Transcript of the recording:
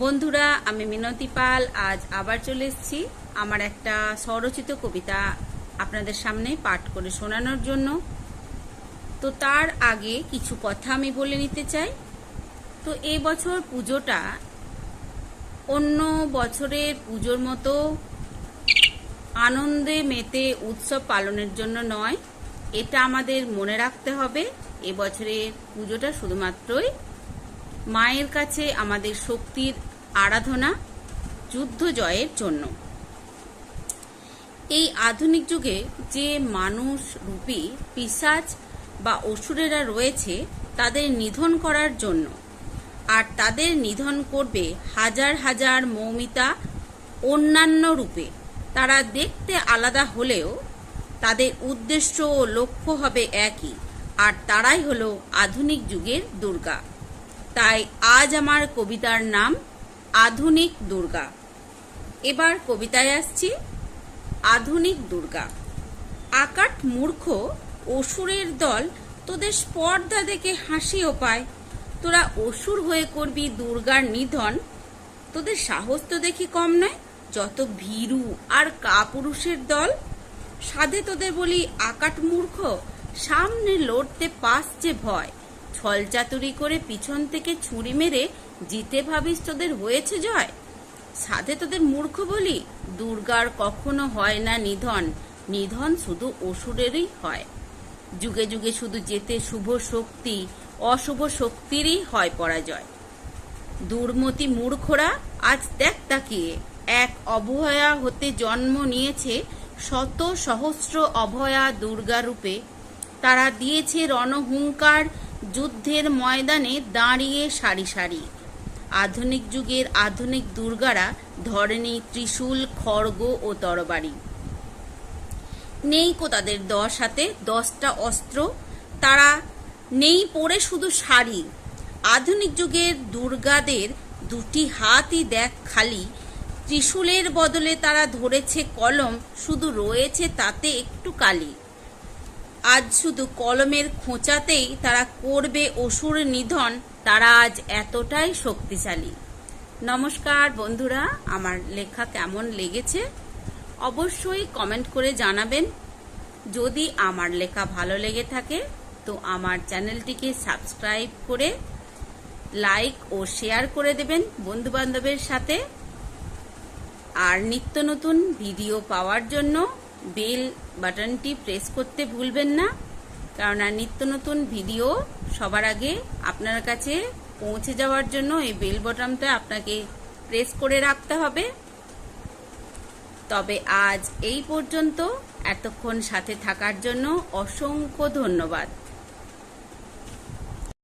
বন্ধুরা, আমি মিনতি পাল। আজ আবার চলে এসেছি আমার একটা স্বরচিত কবিতা আপনাদের সামনে পাঠ করে শোনানোর জন্য। তো তার আগে কিছু কথা আমি বলে নিতে চাই। তো এই বছর পুজোটা অন্য বছরের পুজোর মতো আনন্দে মেতে উৎসব পালনের জন্য নয়, এটা আমাদের মনে রাখতে হবে। এবছরের পুজোটা শুধুমাত্রই মায়ের কাছে আমাদের শক্তির আরাধনা, যুদ্ধ জয়ের জন্য। এই আধুনিক যুগে যে মানুষ, রূপী, পিসাচ বা অসুরেরা রয়েছে, তাদের নিধন করার জন্য। আর তাদের নিধন করবে হাজার হাজার মৌমিতা, অন্যান্য রূপে। তারা দেখতে আলাদা হলেও তাদের উদ্দেশ্য ও লক্ষ্য হবে একই। আর তারাই হলো আধুনিক যুগের দুর্গা। তাই আজ আমার কবিতার নাম আধুনিক দুর্গা। এবার কবিতায় আসছি, আধুনিক দুর্গা। আকাট মূর্খ, অসুরের দল, তোদের স্পর্ধা দেখে হাসিও পায়। তোরা অসুর হয়ে করবি দুর্গার নিধন। তোদের সাহস তো দেখি কম নয়, যত ভীরু আর কাপুরুষের দল। সাধে তোদের বলি, আকাট মূর্খ, সামনে লড়তে পাস যে ভয়। ছলচাতুরি করে পিছন থেকে ছুরি মেরে জিতে ভাবিস তোদের হয়েছে জয়? সাধে তোদের মূর্খ বলি, দুর্গার কখনো হয় না নিধন। নিধন শুধু অসুরেরই হয়। যুগে যুগে শুধু যেতে শুভ শক্তি, অশুভ শক্তিরই হয় পরাজয়। দুর্মতি মূর্খরা, আজ দেখ তাকিয়ে, এক অভয়া হতে জন্ম নিয়েছে শত সহস্র অভয়া দুর্গা রূপে তারা দিয়েছে রণহুঙ্কার যুদ্ধের ময়দানে দাঁড়িয়ে সারি সারি। আধুনিক যুগের আধুনিক দুর্গারা ধরেনি ত্রিশূল, খড়গ ও তরবারি। নেই কো তাদের দশ হাতে, দশটা অস্ত্র। তারা নেই পরে শুধু শাড়ি। আধুনিক যুগের দুর্গাদের দুটি হাতই দেখ খালি। ত্রিশূলের বদলে তারা ধরেছে কলম, শুধু রয়েছে তাতে একটু কালি। আজ শুধু কলমের খোঁচাতেই তারা করবে অসুর নিধন, তারা আজ এতটাই শক্তিশালী। নমস্কার বন্ধুরা, আমার লেখা কেমন লেগেছে? অবশ্যই কমেন্ট করে জানাবেন। যদি আমার লেখা ভালো লেগে থাকে, তো আমার চ্যানেলটিকে সাবস্ক্রাইব করে লাইক ও শেয়ার করে দেবেন বন্ধু বান্ধবের সাথে। আর নিত্য নতুন ভিডিও পাওয়ার জন্য বেল বাটনটি প্রেস করতে ভুলবেন না কেননা নিত্য নতুন ভিডিও সবার আগে আপনার কাছে পৌঁছে যাওয়ার জন্য এই বেল বটনটা আপনাকে প্রেস করে রাখতে হবে। তবে আজ এই পর্যন্ত, এতক্ষণ সাথে থাকার জন্য অসংখ্য ধন্যবাদ।